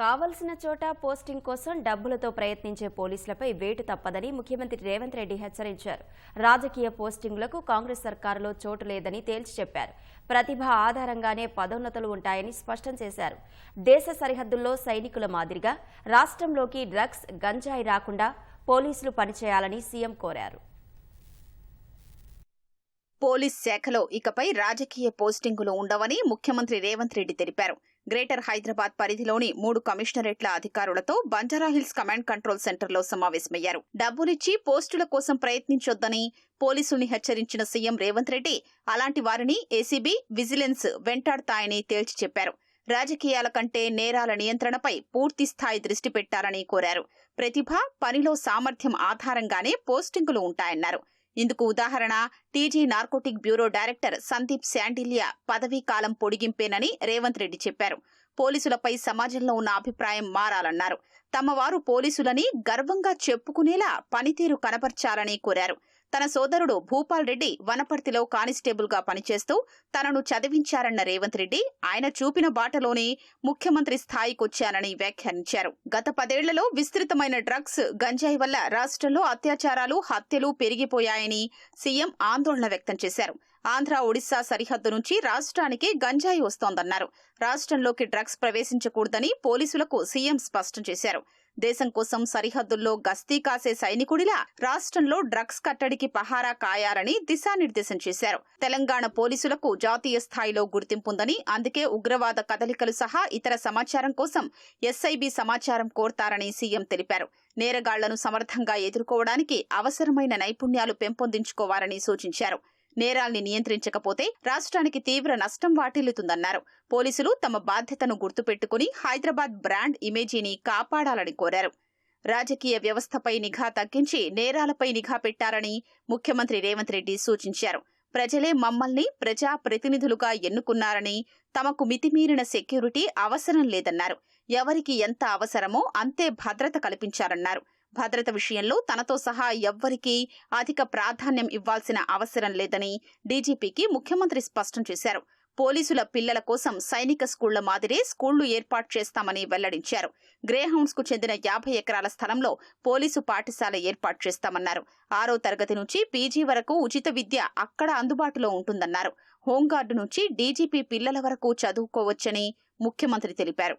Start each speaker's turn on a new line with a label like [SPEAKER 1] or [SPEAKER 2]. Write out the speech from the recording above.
[SPEAKER 1] కావలసిన చోట పోస్టింగ్ కోసం డబ్బులతో ప్రయత్నించే పోలీసులపై వేటు తప్పదని ముఖ్యమంత్రి రేవంత్ రెడ్డి హెచ్చరించారు. రాజకీయ పోస్టింగులకు కాంగ్రెస్ సర్కారులో చోటు లేదని తేల్చి చెప్పారు. ప్రతిభ ఆధారంగానే పదోన్నతులు ఉంటాయని స్పష్టం చేశారు. దేశ సరిహద్దుల్లో సైనికుల మాదిరిగా రాష్ట్రంలోకి డ్రగ్స్ గంజాయి రాకుండా పోలీసులు పనిచేయాలని సీఎం కోరారు.
[SPEAKER 2] పోలీస్ శాఖలో ఇకపై రాజకీయ పోస్టింగులు ఉండవని ముఖ్యమంత్రి రేవంత్ రెడ్డి తెలిపారు. గ్రేటర్ హైదరాబాద్ పరిధిలోని మూడు కమిషనరేట్ల అధికారులతో బంజారాహిల్స్ కమాండ్ కంట్రోల్ సెంటర్లో సమావేశమయ్యారు. డబ్బులిచ్చి పోస్టుల కోసం ప్రయత్నించొద్దని పోలీసుల్ని హెచ్చరించిన సీఎం రేవంత్ రెడ్డి అలాంటి వారిని ఏసీబీ విజిలెన్స్ వెంటాడతాయని తేల్చి చెప్పారు. రాజకీయాల కంటే నేరాల నియంత్రణపై పూర్తి స్థాయి దృష్టి పెట్టాలని కోరారు. ప్రతిభ పనిలో సామర్థ్యం ఆధారంగానే పోస్టింగులు ఉంటాయన్నారు. ఇందుకు ఉదాహరణ TG narcotic bureau director Sandeep Shandilya పదవీ కాలం పొడిగింపేనని రేవంత్ రెడ్డి చెప్పారు. పోలీసులపై సమాజంలో ఉన్న అభిప్రాయం మారాలన్నారు. తమ వారు పోలీసులని గర్వంగా చెప్పుకునేలా పనితీరు కనపర్చాలని కోరారు. తన సోదరుడు భూపాల్ రెడ్డి వనపర్తిలో కానిస్టేబుల్గా పనిచేస్తూ తనను చదివించారన్న రేవంత్ రెడ్డి ఆయన చూపిన బాటలోనే ముఖ్యమంత్రి స్థాయికొచ్చానని వ్యాఖ్యానించారు. గత పదేళ్ళలో విస్తృతమైన డ్రగ్స్ గంజాయి వల్ల రాష్ట్రంలో అత్యాచారాలు హత్యలు పెరిగిపోయాయని సీఎం ఆందోళన వ్యక్తం చేశారు. ఆంధ్ర ఒడిశా సరిహద్దు నుంచి రాష్ట్రానికి గంజాయి వస్తోందన్నారు. రాష్ట్రంలోకి డ్రగ్స్ ప్రవేశించకూడదని పోలీసులకు సీఎం స్పష్టం చేశారు. దేశం కోసం సరిహద్దుల్లో గస్తీ కాసే సైనికుడిలా రాష్ట్రంలో డ్రగ్స్ కట్టడికి పహారా కాయాలని దిశానిర్దేశం చేశారు. తెలంగాణ పోలీసులకు జాతీయ స్థాయిలో గుర్తింపుందని అందుకే ఉగ్రవాద కదలికలు సహా ఇతర సమాచారం కోసం ఎస్ఐబి సమాచారం కోరతారని సీఎం తెలిపారు. నేరగాళ్ళను సమర్థంగా ఎదుర్కోవడానికి అవసరమైన నైపుణ్యాలు పెంపొందించుకోవాలని సూచించారు. నేరాల్ని నియంత్రించకపోతే రాష్ట్రానికి తీవ్ర నష్టం వాటిల్లుతుందన్నారు. పోలీసులు తమ బాధ్యతను గుర్తుపెట్టుకుని హైదరాబాద్ బ్రాండ్ ఇమేజీని కాపాడాలని కోరారు. రాజకీయ వ్యవస్థపై నిఘా తగ్గించి నేరాలపై నిఘా పెట్టారని ముఖ్యమంత్రి రేవంత్ రెడ్డి సూచించారు. ప్రజలే మమ్మల్ని ప్రజా ప్రతినిధులుగా ఎన్నుకున్నారని తమకు మితిమీరిన సెక్యూరిటీ అవసరం లేదన్నారు. ఎవరికి ఎంత అవసరమో అంతే భద్రత కల్పించారన్నారు. భద్రత విషయంలో తనతో సహా ఎవ్వరికీ అధిక ప్రాధాన్యం ఇవ్వాల్సిన అవసరం లేదని డీజీపీకి ముఖ్యమంత్రి స్పష్టం చేశారు. పోలీసుల పిల్లల కోసం సైనిక స్కూళ్ళ మాదిరే స్కూళ్ళు ఏర్పాటు చేస్తామని వెల్లడించారు. గ్రేహౌండ్స్కు చెందిన యాభై ఎకరాల స్థలంలో పోలీసు పాఠశాల ఏర్పాటు చేస్తామన్నారు. ఆరో తరగతి నుంచి పీజీ వరకు ఉచిత విద్య అక్కడ అందుబాటులో ఉంటుందన్నారు. హోంగార్డు నుంచి డీజీపీ పిల్లల వరకు చదువుకోవచ్చని ముఖ్యమంత్రి తెలిపారు.